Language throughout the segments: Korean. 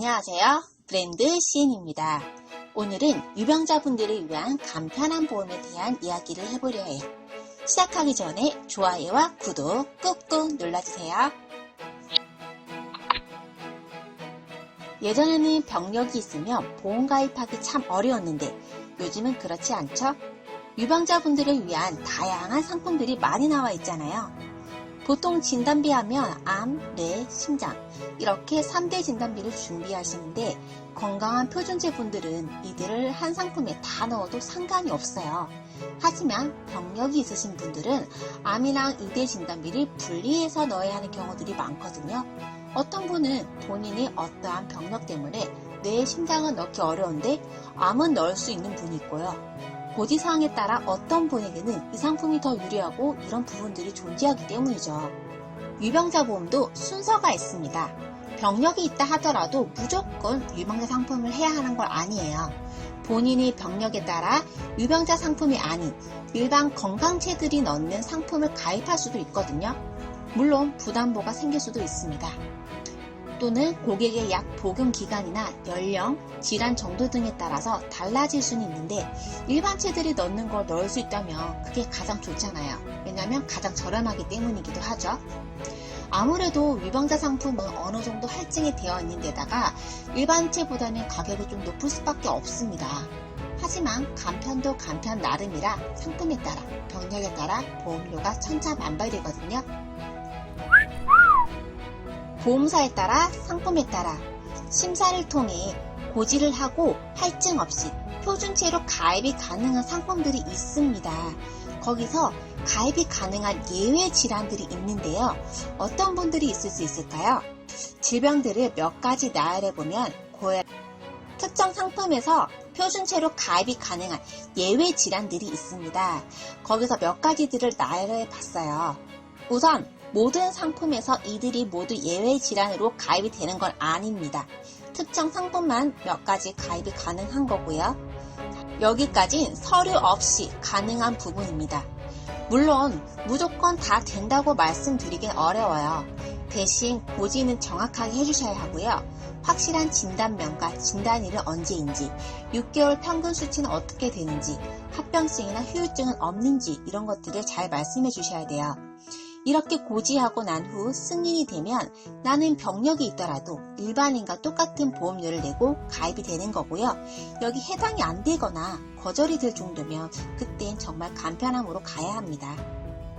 안녕하세요. 브랜드 시인입니다. 오늘은 유병자분들을 위한 간편한 보험에 대한 이야기를 해보려 해요. 시작하기 전에 좋아요와 구독 꾹꾹 눌러주세요. 예전에는 병력이 있으면 보험 가입하기 참 어려웠는데 요즘은 그렇지 않죠? 유병자분들을 위한 다양한 상품들이 많이 나와 있잖아요. 보통 진단비 하면 암, 뇌, 심장 이렇게 3대 진단비를 준비하시는데 건강한 표준체 분들은 이들을 한 상품에 다 넣어도 상관이 없어요. 하지만 병력이 있으신 분들은 암이랑 2대 진단비를 분리해서 넣어야 하는 경우들이 많거든요. 어떤 분은 본인이 어떠한 병력 때문에 뇌, 심장은 넣기 어려운데 암은 넣을 수 있는 분이 있고요. 고지사항에 따라 어떤 분에게는 이 상품이 더 유리하고 이런 부분들이 존재하기 때문이죠. 유병자 보험도 순서가 있습니다. 병력이 있다 하더라도 무조건 유병자 상품을 해야 하는 걸 아니에요. 본인의 병력에 따라 유병자 상품이 아닌 일반 건강체들이 넣는 상품을 가입할 수도 있거든요. 물론 부담보가 생길 수도 있습니다. 또는 고객의 약 복용 기간이나 연령, 질환 정도 등에 따라서 달라질 수는 있는데 일반체들이 넣는 걸 넣을 수 있다면 그게 가장 좋잖아요. 왜냐하면 가장 저렴하기 때문이기도 하죠. 아무래도 유병자 상품은 어느 정도 할증이 되어 있는 데다가 일반체보다는 가격이 좀 높을 수밖에 없습니다. 하지만 간편도 간편 나름이라 상품에 따라 병력에 따라 보험료가 천차만별이거든요. 보험사에 따라 상품에 따라 심사를 통해 고지를 하고 할증 없이 표준체로 가입이 가능한 상품들이 있습니다. 거기서 가입이 가능한 예외 질환들이 있는데요. 어떤 분들이 있을 수 있을까요? 질병들을 몇 가지 나열해 보면 고혈 특정 상품에서 표준체로 가입이 가능한 예외 질환들이 있습니다. 거기서 몇 가지들을 나열해 봤어요. 우선 모든 상품에서 이들이 모두 예외 질환으로 가입이 되는 건 아닙니다. 특정 상품만 몇 가지 가입이 가능한 거고요. 여기까진 서류 없이 가능한 부분입니다. 물론 무조건 다 된다고 말씀드리긴 어려워요. 대신 고지는 정확하게 해주셔야 하고요. 확실한 진단명과 진단일은 언제인지, 6개월 평균 수치는 어떻게 되는지, 합병증이나 후유증은 없는지 이런 것들을 잘 말씀해 주셔야 돼요. 이렇게 고지하고 난 후 승인이 되면 나는 병력이 있더라도 일반인과 똑같은 보험료를 내고 가입이 되는 거고요. 여기 해당이 안 되거나 거절이 될 정도면 그땐 정말 간편함으로 가야 합니다.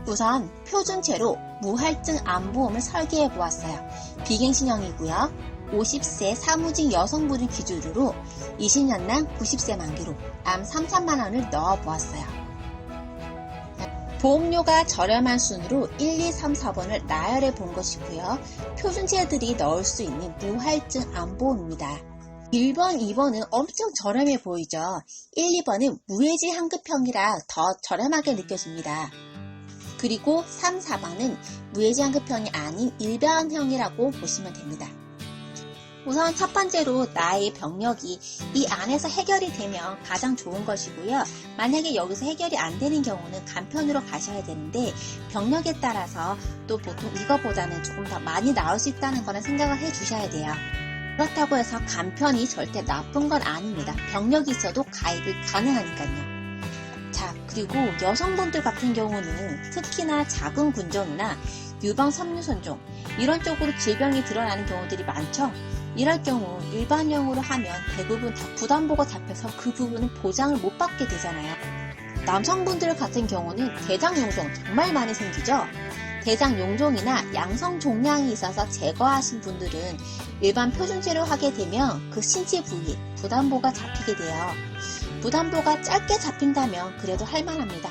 우선 표준체로 무할증 암보험을 설계해 보았어요. 비갱신형이고요. 50세 사무직 여성분을 기준으로 20년당 90세 만기로 암 3, 3만 원을 넣어 보았어요. 보험료가 저렴한 순으로 1, 2, 3, 4번을 나열해 본 것이고요. 표준체들이 넣을 수 있는 무할증 암보험입니다. 1번, 2번은 엄청 저렴해 보이죠. 1, 2번은 무해지 환급형이라 더 저렴하게 느껴집니다. 그리고 3, 4번은 무해지 환급형이 아닌 일반형이라고 보시면 됩니다. 우선 첫 번째로 나의 병력이 이 안에서 해결이 되면 가장 좋은 것이고요. 만약에 여기서 해결이 안 되는 경우는 간편으로 가셔야 되는데 병력에 따라서 또 보통 이거보다는 조금 더 많이 나올 수 있다는 거는 생각을 해 주셔야 돼요. 그렇다고 해서 간편이 절대 나쁜 건 아닙니다. 병력이 있어도 가입이 가능하니까요. 자, 그리고 여성분들 같은 경우는 특히나 작은 군종이나 유방 섬유선종 이런 쪽으로 질병이 드러나는 경우들이 많죠. 이럴 경우 일반형으로 하면 대부분 다 부담보가 잡혀서 그 부분은 보장을 못 받게 되잖아요. 남성분들 같은 경우는 대장 용종 정말 많이 생기죠. 대장 용종이나 양성 종양이 있어서 제거하신 분들은 일반 표준체로 하게 되면 그 신체 부위에 부담보가 잡히게 돼요. 부담보가 짧게 잡힌다면 그래도 할만합니다.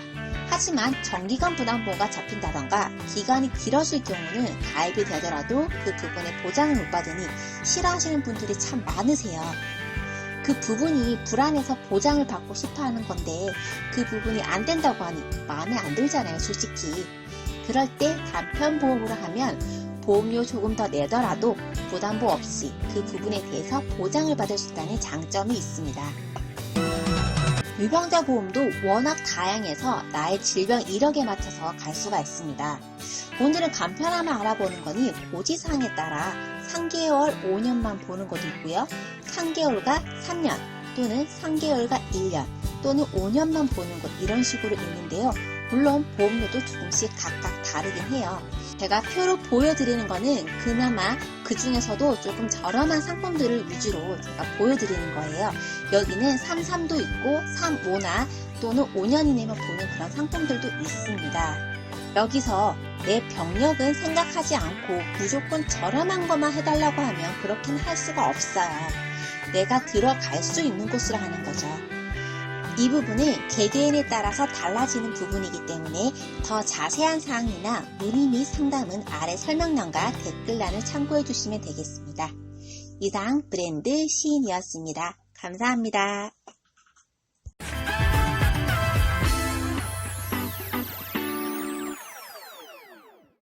하지만 정기간 부담보가 잡힌다던가 기간이 길어질 경우는 가입이 되더라도 그 부분에 보장을 못 받으니 싫어하시는 분들이 참 많으세요. 그 부분이 불안해서 보장을 받고 싶어 하는 건데 그 부분이 안 된다고 하니 마음에 안 들잖아요, 솔직히. 그럴 때 간편보험으로 하면 보험료 조금 더 내더라도 부담보 없이 그 부분에 대해서 보장을 받을 수 있다는 장점이 있습니다. 유병자 보험도 워낙 다양해서 나의 질병 이력에 맞춰서 갈 수가 있습니다. 오늘은 간편함을 알아보는 거니 고지사항에 따라 3개월, 5년만 보는 것도 있고요. 3개월과 3년 또는 3개월과 1년 또는 5년만 보는 것 이런 식으로 있는데요. 물론 보험료도 조금씩 각각 다르긴 해요. 제가 표로 보여드리는 거는 그나마 그 중에서도 조금 저렴한 상품들을 위주로 제가 보여드리는 거예요. 여기는 33도 있고 35나 또는 5년 이내만 보는 그런 상품들도 있습니다. 여기서 내 병력은 생각하지 않고 무조건 저렴한 것만 해달라고 하면 그렇게는 할 수가 없어요. 내가 들어갈 수 있는 곳으로 하는 거죠. 이 부분은 개개인에 따라서 달라지는 부분이기 때문에 더 자세한 사항이나 문의 및 상담은 아래 설명란과 댓글란을 참고해 주시면 되겠습니다. 이상 브랜드 시인이었습니다. 감사합니다.